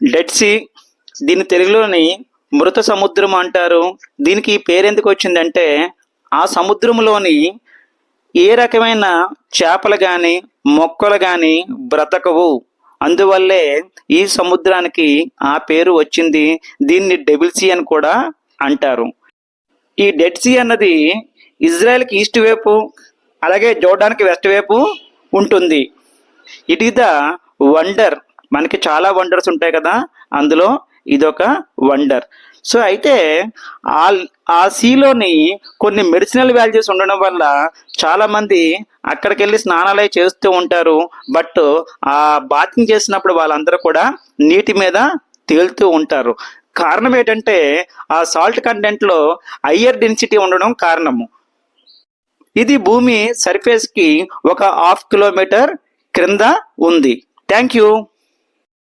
Dead Sea దీని తెలుగులోని మృత సముద్రం అంటారు. దీనికి పేరెందుకు వచ్చిందంటే ఆ సముద్రంలోని ఏ రకమైన చేపలు కానీ మొక్కలు కానీ బ్రతకవు. అందువల్లే ఈ సముద్రానికి ఆ పేరు వచ్చింది. దీన్ని డెబిల్ సీ అని కూడా అంటారు. ఈ డెడ్ సీ అన్నది ఇజ్రాయెల్కి ఈస్ట్ వైపు అలాగే జోర్డాన్కి వెస్ట్ వైపు ఉంటుంది. ఇట్ ఈస్ ద వండర్ మనకి చాలా వండర్స్ ఉంటాయి కదా అందులో ఇదొక వండర్. సో అయితే ఆ ఆ సీలోని కొన్ని మెడిసినల్ వాల్యూస్ ఉండడం వల్ల చాలామంది అక్కడికి వెళ్ళి స్నానాలే చేస్తూ ఉంటారు బట్ ఆ బాతింగ్ చేసినప్పుడు వాళ్ళందరూ కూడా నీటి మీద తేలుతూ ఉంటారు. కారణం ఏంటంటే ఆ సాల్ట్ కంటెంట్లో హయ్యర్ డెన్సిటీ ఉండడం కారణము. ఇది భూమి సర్ఫేస్కి ఒక హాఫ్ కిలోమీటర్ క్రింద ఉంది. Thank you.